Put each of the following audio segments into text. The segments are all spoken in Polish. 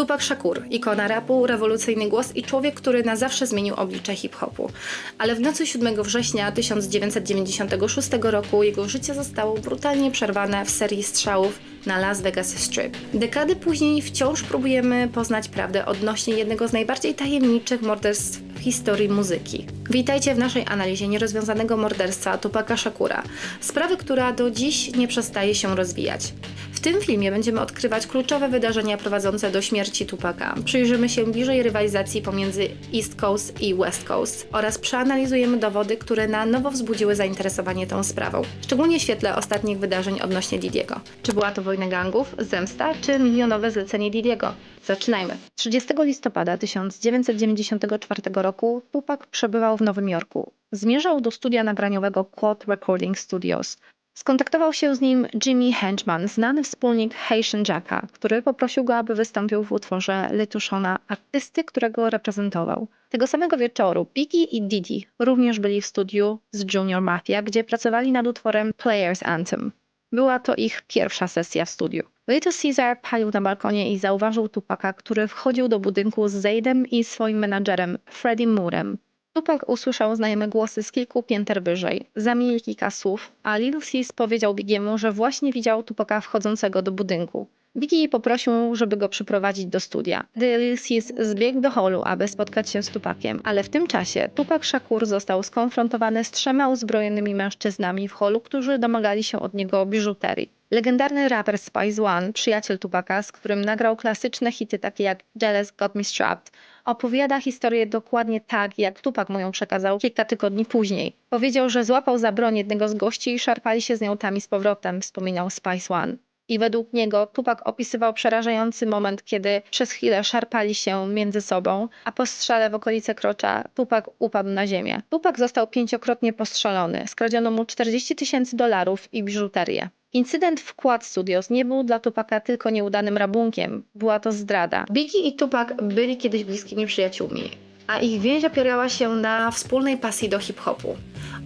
Tupac Shakur, ikona rapu, rewolucyjny głos i człowiek, który na zawsze zmienił oblicze hip-hopu. Ale w nocy 7 września 1996 roku jego życie zostało brutalnie przerwane w serii strzałów na Las Vegas Strip. Dekady później wciąż próbujemy poznać prawdę odnośnie jednego z najbardziej tajemniczych morderstw w historii muzyki. Witajcie w naszej analizie nierozwiązanego morderstwa Tupaca Shakura, sprawy, która do dziś nie przestaje się rozwijać. W tym filmie będziemy odkrywać kluczowe wydarzenia prowadzące do śmierci Tupaca. Przyjrzymy się bliżej rywalizacji pomiędzy East Coast i West Coast oraz przeanalizujemy dowody, które na nowo wzbudziły zainteresowanie tą sprawą, szczególnie w świetle ostatnich wydarzeń odnośnie Didiego. Czy była to wojna gangów, zemsta, czy milionowe zlecenie Didiego? Zaczynajmy. 30 listopada 1994 roku Tupac przebywał w Nowym Jorku. Zmierzał do studia nagraniowego Quad Recording Studios. Skontaktował się z nim Jimmy Henchman, znany wspólnik Haitian Jacka, który poprosił go, aby wystąpił w utworze Letuszona, artysty, którego reprezentował. Tego samego wieczoru Biggie i Diddy również byli w studiu z Junior Mafia, gdzie pracowali nad utworem Players Anthem. Była to ich pierwsza sesja w studiu. Little Caesar palił na balkonie i zauważył Tupaka, który wchodził do budynku z Zaydem i swoim menadżerem, Freddie Moorem. Tupak usłyszał znajome głosy z kilku pięter wyżej. Zamienili kilka słów, a Lil Sis powiedział Bigiemu, że właśnie widział Tupaka wchodzącego do budynku. Biggie poprosił, żeby go przyprowadzić do studia. Lil Sis zbiegł do holu, aby spotkać się z Tupakiem, ale w tym czasie Tupak Shakur został skonfrontowany z trzema uzbrojonymi mężczyznami w holu, którzy domagali się od niego biżuterii. Legendarny raper Spice One, przyjaciel Tupaka, z którym nagrał klasyczne hity takie jak Jealous Got Me Strapped, opowiada historię dokładnie tak, jak Tupak mu ją przekazał kilka tygodni później. Powiedział, że złapał za broń jednego z gości i szarpali się z nią tam i z powrotem, wspominał Spice One. I według niego Tupak opisywał przerażający moment, kiedy przez chwilę szarpali się między sobą, a po strzale w okolice krocza Tupak upadł na ziemię. Tupak został pięciokrotnie postrzelony. Skradziono mu 40 tysięcy dolarów i biżuterię. Incydent w Quad Studios nie był dla Tupaka tylko nieudanym rabunkiem, była to zdrada. Biggie i Tupac byli kiedyś bliskimi przyjaciółmi, a ich więź opierała się na wspólnej pasji do hip-hopu.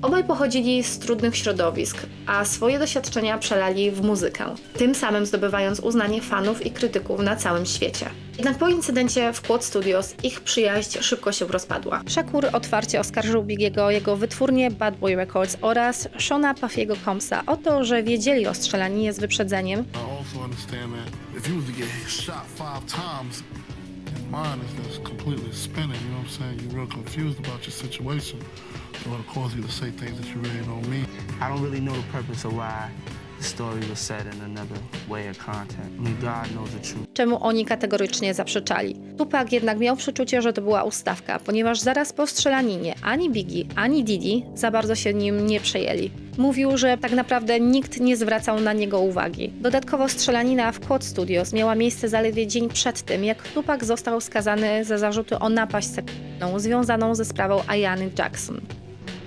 Obaj pochodzili z trudnych środowisk, a swoje doświadczenia przelali w muzykę, tym samym zdobywając uznanie fanów i krytyków na całym świecie. Jednak po incydencie w Quad Studios ich przyjaźń szybko się rozpadła. Shakur otwarcie oskarżył Bigiego jego wytwórnię Bad Boy Records oraz Shona Puffiego Combsa o to, że wiedzieli o strzelaninie z wyprzedzeniem mind is just completely spinning. You know what I'm saying? You're real confused about your situation. So it'll cause you to say things that you really don't mean. I don't really know the purpose of why czemu oni kategorycznie zaprzeczali. Tupac jednak miał przeczucie, że to była ustawka, ponieważ zaraz po strzelaninie ani Biggie, ani Didi za bardzo się nim nie przejęli. Mówił, że tak naprawdę nikt nie zwracał na niego uwagi. Dodatkowo strzelanina w Quad Studios miała miejsce zaledwie dzień przed tym, jak Tupac został skazany za zarzuty o napaść seksualną związaną ze sprawą Ayany Jackson.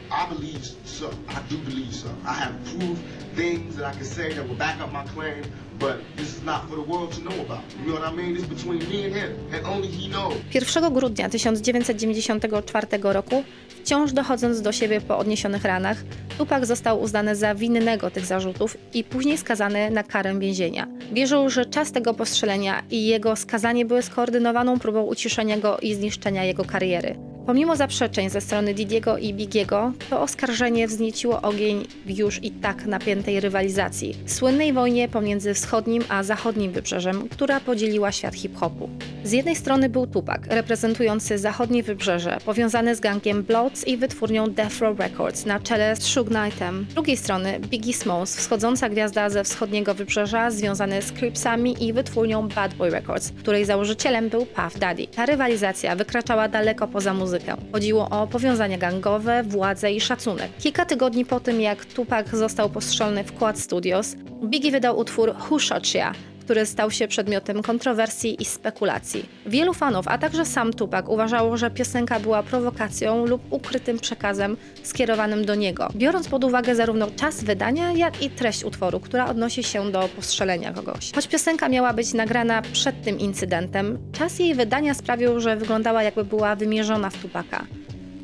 I believe so. I do believe so. I have proof, things that I can say that will back up my claim, but this is not for the world to know about. You know what I mean? Is between me and him, and only he knows. 1 grudnia 1994 roku, wciąż dochodząc do siebie po odniesionych ranach, Tupac został uznany za winnego tych zarzutów i później skazany na karę więzienia. Wierzył, że czas tego postrzelenia i jego skazanie były skoordynowaną próbą uciszenia go i zniszczenia jego kariery. Pomimo zaprzeczeń ze strony Didiego i Bigiego, to oskarżenie wznieciło ogień w już i tak napiętej rywalizacji, słynnej wojnie pomiędzy wschodnim a zachodnim wybrzeżem, która podzieliła świat hip-hopu. Z jednej strony był Tupac, reprezentujący zachodnie wybrzeże, powiązany z gangiem Bloods i wytwórnią Death Row Records na czele z Suge Knightem. Z drugiej strony Biggie Smalls, wschodząca gwiazda ze wschodniego wybrzeża, związany z Cripsami i wytwórnią Bad Boy Records, której założycielem był Puff Daddy. Ta rywalizacja wykraczała daleko poza muzykę. Chodziło o powiązania gangowe, władzę i szacunek. Kilka tygodni po tym, jak Tupac został postrzelony w Quad Studios, Biggie wydał utwór Who Shot Ya, który stał się przedmiotem kontrowersji i spekulacji. Wielu fanów, a także sam Tupac uważało, że piosenka była prowokacją lub ukrytym przekazem skierowanym do niego, biorąc pod uwagę zarówno czas wydania, jak i treść utworu, która odnosi się do postrzelenia kogoś. Choć piosenka miała być nagrana przed tym incydentem, czas jej wydania sprawił, że wyglądała jakby była wymierzona w Tupaka.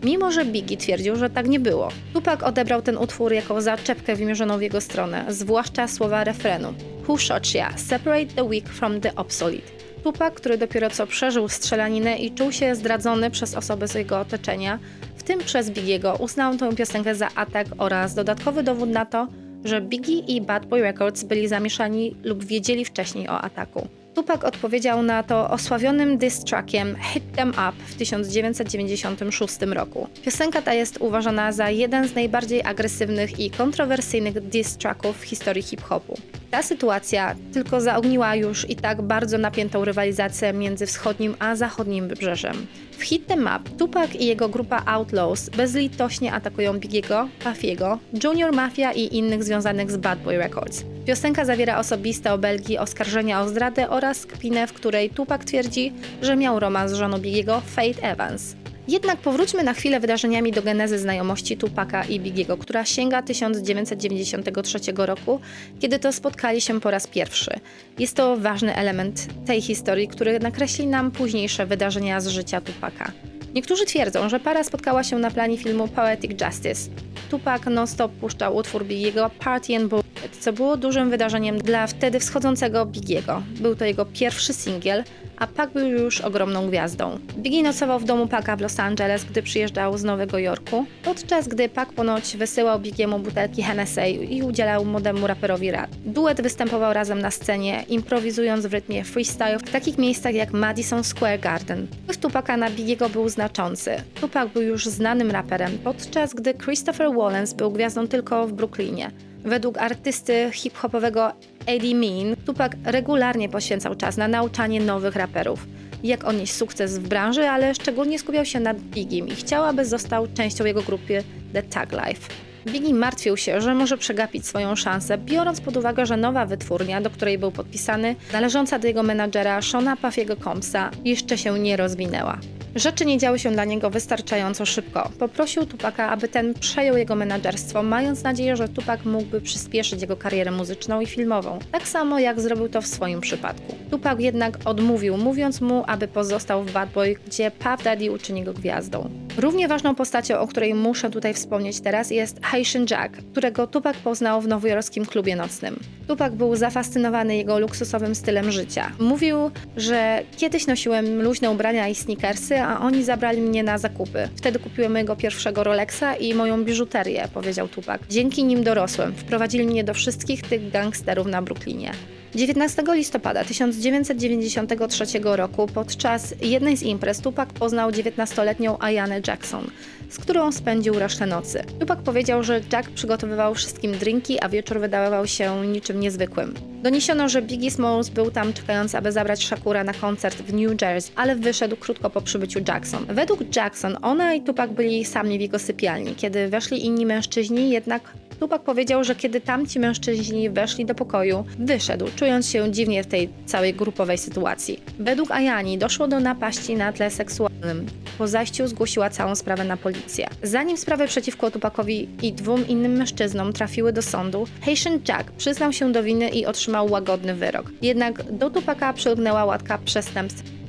Mimo, że Biggie twierdził, że tak nie było. Tupac odebrał ten utwór jako zaczepkę wymierzoną w jego stronę, zwłaszcza słowa refrenu. Who shot ya? Separate the weak from the obsolete. Tupac, który dopiero co przeżył strzelaninę i czuł się zdradzony przez osoby z jego otoczenia, w tym przez Bigiego, uznał tę piosenkę za atak oraz dodatkowy dowód na to, że Biggie i Bad Boy Records byli zamieszani lub wiedzieli wcześniej o ataku. Tupac odpowiedział na to osławionym diss trackiem Hit Them Up w 1996 roku. Piosenka ta jest uważana za jeden z najbardziej agresywnych i kontrowersyjnych diss tracków w historii hip-hopu. Ta sytuacja tylko zaogniła już i tak bardzo napiętą rywalizację między wschodnim a zachodnim wybrzeżem. W Hit Them Up Tupac i jego grupa Outlaws bezlitośnie atakują Bigiego, Puffy'ego, Junior Mafia i innych związanych z Bad Boy Records. Piosenka zawiera osobiste obelgi, oskarżenia o zdradę oraz kpinę, w której Tupac twierdzi, że miał romans z żoną Bigiego, Faith Evans. Jednak powróćmy na chwilę wydarzeniami do genezy znajomości Tupaka i Bigiego, która sięga 1993 roku, kiedy to spotkali się po raz pierwszy. Jest to ważny element tej historii, który nakreśli nam późniejsze wydarzenia z życia Tupaka. Niektórzy twierdzą, że para spotkała się na planie filmu Poetic Justice. Tupac non-stop puszczał utwór Bigiego Party and Bullshit, co było dużym wydarzeniem dla wtedy wschodzącego Bigiego. Był to jego pierwszy singiel, a Pac był już ogromną gwiazdą. Biggie nocował w domu Paca w Los Angeles, gdy przyjeżdżał z Nowego Jorku, podczas gdy Pac ponoć wysyłał Biggiemu butelki Hennessy i udzielał młodemu raperowi rad. Duet występował razem na scenie, improwizując w rytmie freestyle w takich miejscach jak Madison Square Garden. Wpływ Tupaca na Biggiego był znaczący. Tupac był już znanym raperem, podczas gdy Christopher Wallace był gwiazdą tylko w Brooklynie. Według artysty hip-hopowego Eddie Mean, Tupac regularnie poświęcał czas na nauczanie nowych raperów. Jak odnieść sukces w branży, ale szczególnie skupiał się nad Biggiem i chciał, aby został częścią jego grupy The Tag Life. Biggie martwił się, że może przegapić swoją szansę, biorąc pod uwagę, że nowa wytwórnia, do której był podpisany, należąca do jego menadżera Shona Puffiego Combsa, jeszcze się nie rozwinęła. Rzeczy nie działy się dla niego wystarczająco szybko. Poprosił Tupaka, aby ten przejął jego menadżerstwo, mając nadzieję, że Tupak mógłby przyspieszyć jego karierę muzyczną i filmową, tak samo jak zrobił to w swoim przypadku. Tupak jednak odmówił, mówiąc mu, aby pozostał w Bad Boy, gdzie Puff Daddy uczyni go gwiazdą. Równie ważną postacią, o której muszę tutaj wspomnieć teraz, jest Haitian Jack, którego Tupak poznał w nowojorskim klubie nocnym. Tupak był zafascynowany jego luksusowym stylem życia. Mówił, że kiedyś nosiłem luźne ubrania i sneakersy, a oni zabrali mnie na zakupy. Wtedy kupiłem mojego pierwszego Rolexa i moją biżuterię, powiedział Tupak. Dzięki nim dorosłem. Wprowadzili mnie do wszystkich tych gangsterów na Brooklynie. 19 listopada 1993 roku podczas jednej z imprez Tupac poznał 19-letnią Ayanę Jackson, z którą spędził resztę nocy. Tupac powiedział, że Jack przygotowywał wszystkim drinki, a wieczór wydawał się niczym niezwykłym. Doniesiono, że Biggie Smalls był tam czekając, aby zabrać Shakura na koncert w New Jersey, ale wyszedł krótko po przybyciu Jackson. Według Jackson ona i Tupac byli sami w jego sypialni. Kiedy weszli inni mężczyźni, jednak Tupac powiedział, że kiedy tamci mężczyźni weszli do pokoju, wyszedł, czując się dziwnie w tej całej grupowej sytuacji. Według Ayani doszło do napaści na tle seksualnym. Po zajściu zgłosiła całą sprawę na policję. Zanim sprawy przeciwko Tupacowi i dwóm innym mężczyznom trafiły do sądu, Haitian Jack przyznał się do winy i otrzymał łagodny wyrok. Jednak do Tupaka przylgnęła łatka przestępstw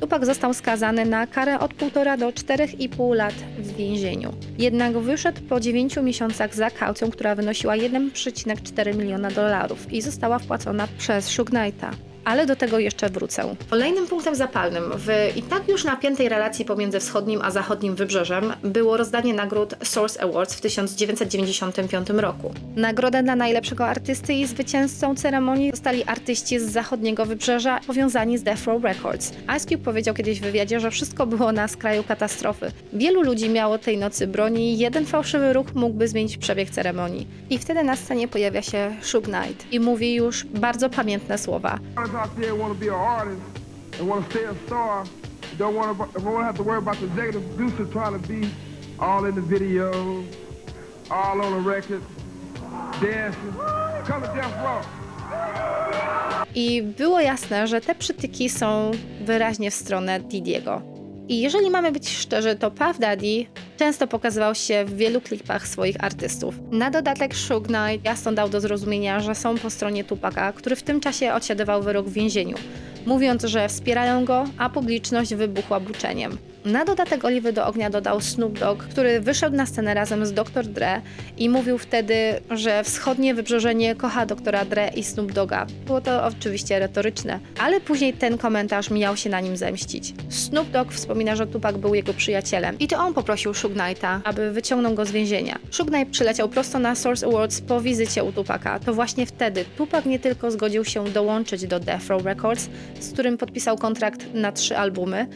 Tupak został skazany na karę od 1,5 do 4,5 lat w więzieniu. Jednak wyszedł po 9 miesiącach za kaucją, która wynosiła 1,4 miliona dolarów i została wpłacona przez Suge Knighta. Ale do tego jeszcze wrócę. Kolejnym punktem zapalnym w i tak już napiętej relacji pomiędzy wschodnim a zachodnim wybrzeżem było rozdanie nagród Source Awards w 1995 roku. Nagrodę dla najlepszego artysty i zwycięzcą ceremonii dostali artyści z zachodniego wybrzeża powiązani z Death Row Records. Ice Cube powiedział kiedyś w wywiadzie, że wszystko było na skraju katastrofy. Wielu ludzi miało tej nocy broni i jeden fałszywy ruch mógłby zmienić przebieg ceremonii. I wtedy na scenie pojawia się Suge Knight i mówi już bardzo pamiętne słowa. Out there want to be an artist and want to stay a star, don't want to have to worry about the executive producer trying to be all in the video, all on the record, dancing. Death Row. I było jasne, że te przytyki są wyraźnie w stronę Didiego. I jeżeli mamy być szczerzy, to Puff Daddy Często pokazywał się w wielu klipach swoich artystów. Na dodatek Suge Knight jasno dał do zrozumienia, że są po stronie Tupaka, który w tym czasie odsiadywał wyrok w więzieniu, mówiąc, że wspierają go, a publiczność wybuchła buczeniem. Na dodatek oliwy do ognia dodał Snoop Dogg, który wyszedł na scenę razem z Dr. Dre i mówił wtedy, że wschodnie wybrzeżenie kocha doktora Dre i Snoop Dogga. Było to oczywiście retoryczne, ale później ten komentarz miał się na nim zemścić. Snoop Dogg wspomina, że Tupac był jego przyjacielem i to on poprosił Knighta, aby wyciągnął go z więzienia. Knight przyleciał prosto na Source Awards po wizycie u Tupaca. To właśnie wtedy Tupac nie tylko zgodził się dołączyć do Death Row Records, z którym podpisał kontrakt na trzy albumy,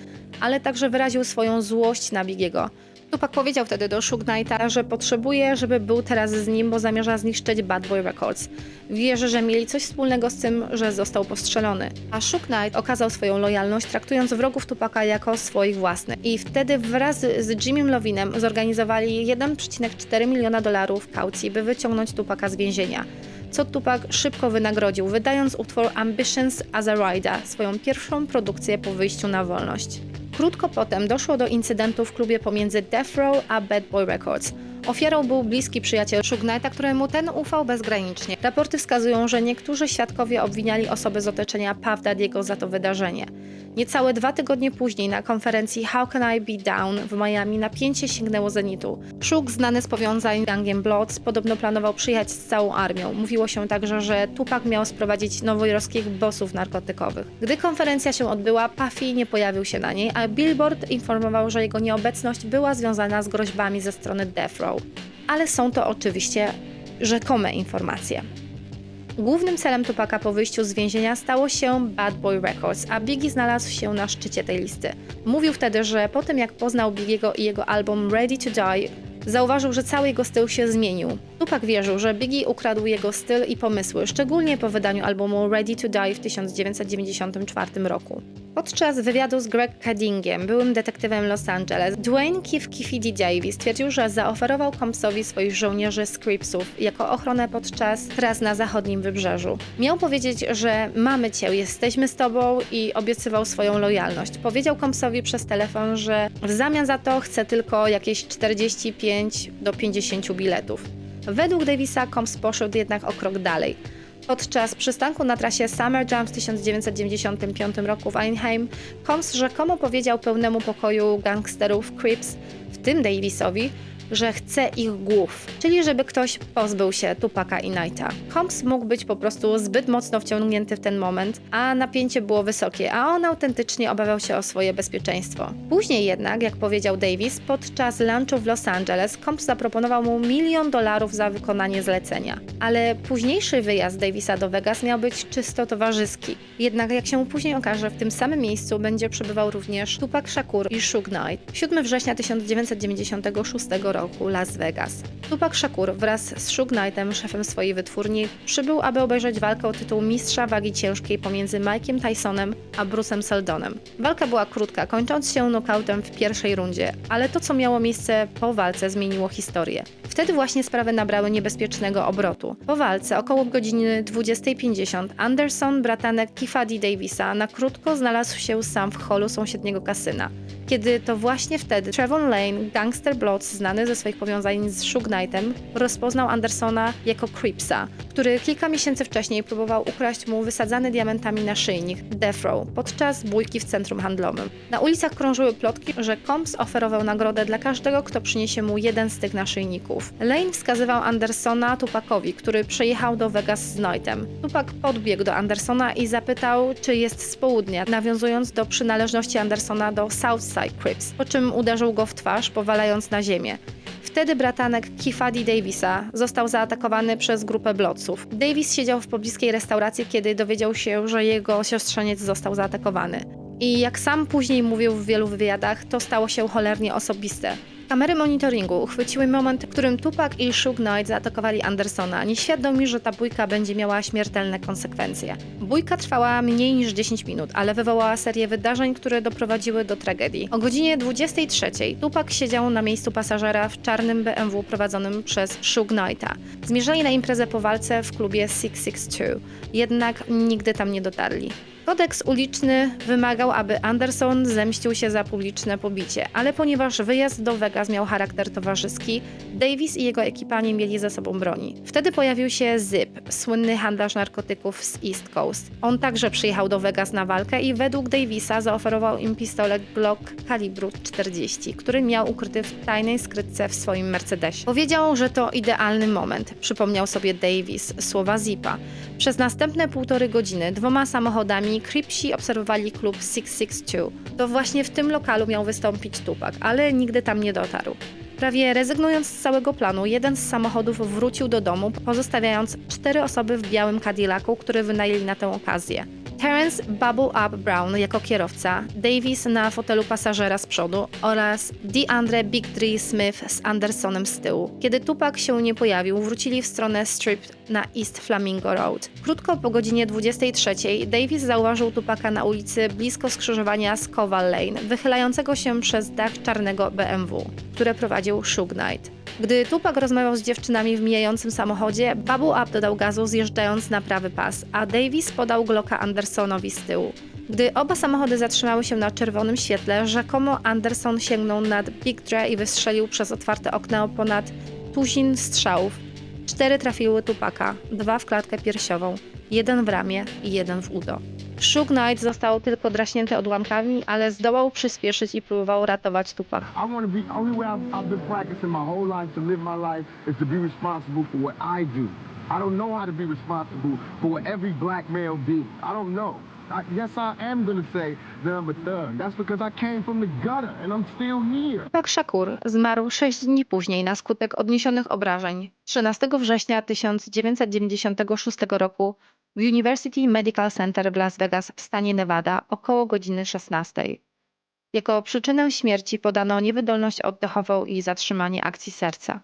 ale także wyraził swoją złość na Bigiego. Tupac powiedział wtedy do Suge że potrzebuje, żeby był teraz z nim, bo zamierza zniszczyć Bad Boy Records. Wierzy, że mieli coś wspólnego z tym, że został postrzelony. A Suge okazał swoją lojalność, traktując wrogów Tupaca jako swoich własnych. I wtedy wraz z Jimmym Lovinem zorganizowali 1,4 miliona dolarów kaucji, by wyciągnąć Tupaca z więzienia co Tupac szybko wynagrodził, wydając utwór Ambitions as a Rider, swoją pierwszą produkcję po wyjściu na wolność. Krótko potem doszło do incydentu w klubie pomiędzy Death Row a Bad Boy Records. Ofiarą był bliski przyjaciel Knighta, któremu ten ufał bezgranicznie. Raporty wskazują, że niektórzy świadkowie obwiniali osoby z otoczenia Puff Daddy'ego za to wydarzenie. Niecałe dwa tygodnie później na konferencji How Can I Be Down w Miami napięcie sięgnęło zenitu. Suge, znany z powiązań z gangiem Bloods, podobno planował przyjechać z całą armią. Mówiło się także, że Tupac miał sprowadzić nowojorskich bossów narkotykowych. Gdy konferencja się odbyła, Puffy nie pojawił się na niej, a Billboard informował, że jego nieobecność była związana z groźbami ze strony Death. Ale są to oczywiście rzekome informacje. Głównym celem Tupaka po wyjściu z więzienia stało się Bad Boy Records, a Biggie znalazł się na szczycie tej listy. Mówił wtedy, że po tym jak poznał Biggiego i jego album Ready to Die, zauważył, że cały jego styl się zmienił. Tupac wierzył, że Biggie ukradł jego styl i pomysły, szczególnie po wydaniu albumu Ready to Die w 1994 roku. Podczas wywiadu z Greg Kadingiem, byłym detektywem Los Angeles, Dwayne Keith Kiffy Davis stwierdził, że zaoferował Combsowi swoich żołnierzy z Cripsów jako ochronę podczas tras na zachodnim wybrzeżu. Miał powiedzieć, że mamy cię, jesteśmy z tobą i obiecywał swoją lojalność. Powiedział Combsowi przez telefon, że w zamian za to chce tylko jakieś 45 do 50 biletów. Według Davisa Combs poszedł jednak o krok dalej. Podczas przystanku na trasie Summer Jam w 1995 roku w Anaheim, Combs rzekomo powiedział pełnemu pokoju gangsterów Crips, w tym Davisowi, że chce ich głów, czyli żeby ktoś pozbył się Tupaka i Knighta. Combs mógł być po prostu zbyt mocno wciągnięty w ten moment, a napięcie było wysokie, a on autentycznie obawiał się o swoje bezpieczeństwo. Później jednak, jak powiedział Davis, podczas lunchu w Los Angeles Combs zaproponował mu milion dolarów za wykonanie zlecenia. Ale późniejszy wyjazd Davisa do Vegas miał być czysto towarzyski. Jednak jak się później okaże, w tym samym miejscu będzie przebywał również Tupac Shakur i Suge Knight. 7 września 1996 roku Las Vegas. Tupac Shakur wraz z Suge Knightem, szefem swojej wytwórni, przybył, aby obejrzeć walkę o tytuł mistrza wagi ciężkiej pomiędzy Mike'iem Tysonem a Bruce'em Seldonem. Walka była krótka, kończąc się nokautem w pierwszej rundzie, ale to, co miało miejsce po walce, zmieniło historię. Wtedy właśnie sprawy nabrały niebezpiecznego obrotu. Po walce, około godziny 20.50, Anderson, bratanek Kifa D. Davisa, na krótko znalazł się sam w holu sąsiedniego kasyna. Kiedy to właśnie wtedy Trevon Lane, gangster Bloods znany ze swoich powiązań z Suge Knightem, rozpoznał Andersona jako Cripsa, który kilka miesięcy wcześniej próbował ukraść mu wysadzany diamentami naszyjnik Death Row podczas bójki w centrum handlowym. Na ulicach krążyły plotki, że Combs oferował nagrodę dla każdego, kto przyniesie mu jeden z tych naszyjników. Lane wskazywał Andersona Tupakowi, który przyjechał do Vegas z Knightem. Tupac podbiegł do Andersona i zapytał, czy jest z południa, nawiązując do przynależności Andersona do Southside Crips, po czym uderzył go w twarz, powalając na ziemię. Wtedy bratanek Kifadi Davisa został zaatakowany przez grupę blodsów. Davis siedział w pobliskiej restauracji, kiedy dowiedział się, że jego siostrzeniec został zaatakowany. I jak sam później mówił w wielu wywiadach, to stało się cholernie osobiste. Kamery monitoringu uchwyciły moment, w którym Tupac i Suge Knight zaatakowali Andersona, nieświadomi, że ta bójka będzie miała śmiertelne konsekwencje. Bójka trwała mniej niż 10 minut, ale wywołała serię wydarzeń, które doprowadziły do tragedii. O godzinie 23 Tupac siedział na miejscu pasażera w czarnym BMW prowadzonym przez Suge Knighta. Zmierzali na imprezę po walce w klubie 662, jednak nigdy tam nie dotarli. Kodeks uliczny wymagał, aby Anderson zemścił się za publiczne pobicie, ale ponieważ wyjazd do Vegas miał charakter towarzyski, Davis i jego ekipa nie mieli ze sobą broni. Wtedy pojawił się Zip, słynny handlarz narkotyków z East Coast. On także przyjechał do Vegas na walkę i według Davisa zaoferował im pistolet Glock kalibru 40, który miał ukryty w tajnej skrytce w swoim Mercedesie. Powiedział, że to idealny moment, przypomniał sobie Davis słowa Zipa. Przez następne półtorej godziny dwoma samochodami Cripsi obserwowali klub 662. To właśnie w tym lokalu miał wystąpić Tupak, ale nigdy tam nie dotarł. Prawie rezygnując z całego planu, jeden z samochodów wrócił do domu, pozostawiając cztery osoby w białym Cadillacu, który wynajęli na tę okazję. Terence Bubble Up Brown jako kierowca, Davis na fotelu pasażera z przodu oraz DeAndre Big Tree Smith z Andersonem z tyłu. Kiedy Tupac się nie pojawił, wrócili w stronę Strip na East Flamingo Road. Krótko po godzinie 23 Davis zauważył Tupaka na ulicy blisko skrzyżowania z Koval Lane, wychylającego się przez dach czarnego BMW, które prowadził Suge Knight. Gdy Tupac rozmawiał z dziewczynami w mijającym samochodzie, Bubble Up dodał gazu zjeżdżając na prawy pas, a Davis podał Glocka Andersonowi z tyłu. Gdy oba samochody zatrzymały się na czerwonym świetle, rzekomo Anderson sięgnął nad Big Dre i wystrzelił przez otwarte okno ponad tuzin strzałów. Cztery trafiły Tupaka, dwa w klatkę piersiową, jeden w ramię i jeden w udo. Suge Knight został tylko draśnięty odłamkami, ale zdołał przyspieszyć i próbował ratować Tupaka. I want to be, only way I've, I've been practicing my whole life to live my life is to be responsible for what I do. I don't know how to be responsible for what every black male did. I don't know. I, yes, I am going to say that I'm a thug. That's because I came from the gutter and I'm still here. Tupac Shakur zmarł 6 dni później na skutek odniesionych obrażeń 13 września 1996 roku w University Medical Center w Las Vegas w stanie Nevada około godziny 16. Jako przyczynę śmierci podano niewydolność oddechową i zatrzymanie akcji serca.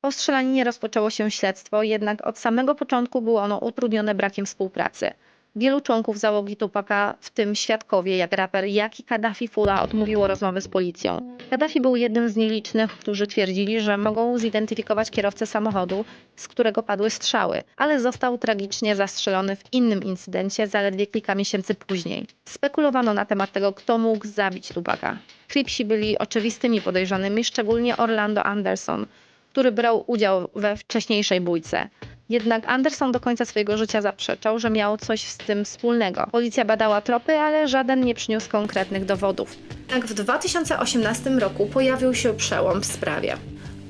Po strzelaninie rozpoczęło się śledztwo, jednak od samego początku było ono utrudnione brakiem współpracy. Wielu członków załogi Tupaka, w tym świadkowie jak raper Jaki Kaddafi Fula odmówiło rozmowy z policją. Kaddafi był jednym z nielicznych, którzy twierdzili, że mogą zidentyfikować kierowcę samochodu, z którego padły strzały, ale został tragicznie zastrzelony w innym incydencie zaledwie kilka miesięcy później. Spekulowano na temat tego, kto mógł zabić Tupaka. Cripsi byli oczywistymi podejrzanymi, szczególnie Orlando Anderson, który brał udział we wcześniejszej bójce. Jednak Anderson do końca swojego życia zaprzeczał, że miał coś z tym wspólnego. Policja badała tropy, ale żaden nie przyniósł konkretnych dowodów. Tak w 2018 roku pojawił się przełom w sprawie.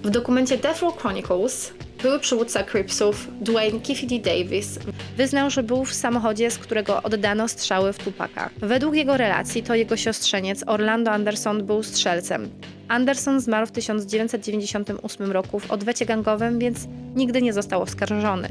W dokumencie Death Row Chronicles były przywódca Cripsów Dwayne Kiffedy Davis wyznał, że był w samochodzie, z którego oddano strzały w Tupaka. Według jego relacji to jego siostrzeniec Orlando Anderson był strzelcem. Anderson zmarł w 1998 roku w odwecie gangowym, więc nigdy nie został oskarżony.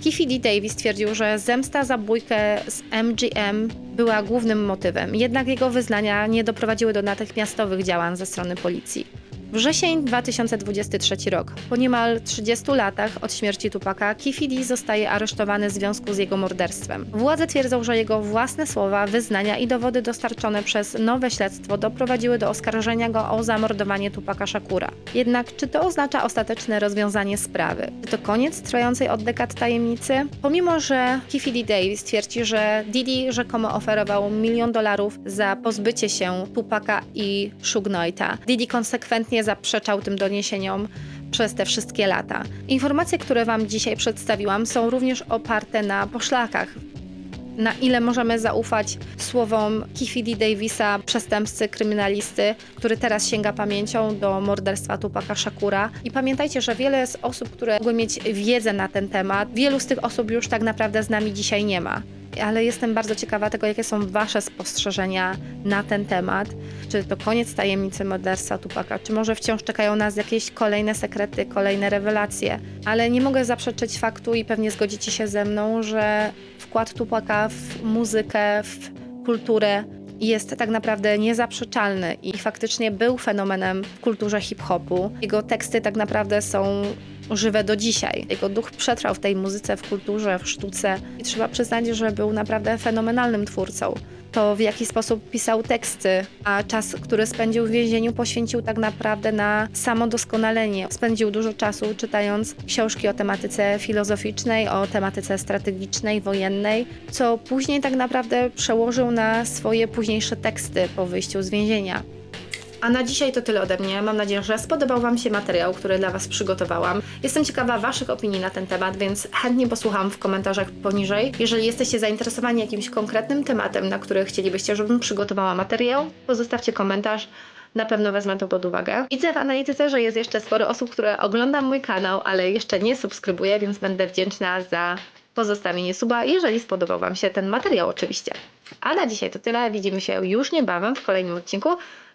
Kiffedy Davis twierdził, że zemsta za bójkę z MGM była głównym motywem, jednak jego wyznania nie doprowadziły do natychmiastowych działań ze strony policji. Wrzesień 2023 rok. Po niemal 30 latach od śmierci Tupaka, Kifidi zostaje aresztowany w związku z jego morderstwem. Władze twierdzą, że jego własne słowa, wyznania i dowody dostarczone przez nowe śledztwo doprowadziły do oskarżenia go o zamordowanie Tupaka Shakura. Jednak czy to oznacza ostateczne rozwiązanie sprawy? Czy to koniec trwającej od dekad tajemnicy? Pomimo, że Kifidi Davis twierdzi, że Didi rzekomo oferował milion dolarów za pozbycie się Tupaka i Knighta, Didi konsekwentnie zaprzeczał tym doniesieniom przez te wszystkie lata. Informacje, które Wam dzisiaj przedstawiłam, są również oparte na poszlakach. Na ile możemy zaufać słowom Kiffedy Davisa, przestępcy, kryminalisty, który teraz sięga pamięcią do morderstwa Tupaka Shakura. I pamiętajcie, że wiele z osób, które mogły mieć wiedzę na ten temat, wielu z tych osób już tak naprawdę z nami dzisiaj nie ma. Ale jestem bardzo ciekawa tego, jakie są Wasze spostrzeżenia na ten temat. Czy to koniec tajemnicy morderstwa Tupaka, czy może wciąż czekają nas jakieś kolejne sekrety, kolejne rewelacje. Ale nie mogę zaprzeczyć faktu i pewnie zgodzicie się ze mną, że wkład Tupaka w muzykę, w kulturę jest tak naprawdę niezaprzeczalny i faktycznie był fenomenem w kulturze hip-hopu. Jego teksty tak naprawdę są żywe do dzisiaj. Jego duch przetrwał w tej muzyce, w kulturze, w sztuce i trzeba przyznać, że był naprawdę fenomenalnym twórcą. to w jaki sposób pisał teksty, a czas, który spędził w więzieniu, poświęcił tak naprawdę na samodoskonalenie. Spędził dużo czasu czytając książki o tematyce filozoficznej, o tematyce strategicznej, wojennej, co później tak naprawdę przełożył na swoje późniejsze teksty po wyjściu z więzienia. A na dzisiaj to tyle ode mnie. Mam nadzieję, że spodobał Wam się materiał, który dla Was przygotowałam. Jestem ciekawa Waszych opinii na ten temat, więc chętnie posłucham w komentarzach poniżej. Jeżeli jesteście zainteresowani jakimś konkretnym tematem, na który chcielibyście, żebym przygotowała materiał, pozostawcie komentarz. Na pewno wezmę to pod uwagę. Widzę w analityce, że jest jeszcze sporo osób, które ogląda mój kanał, ale jeszcze nie subskrybuje, więc będę wdzięczna za pozostawienie suba, jeżeli spodobał Wam się ten materiał oczywiście. A na dzisiaj to tyle. Widzimy się już niebawem w kolejnym odcinku.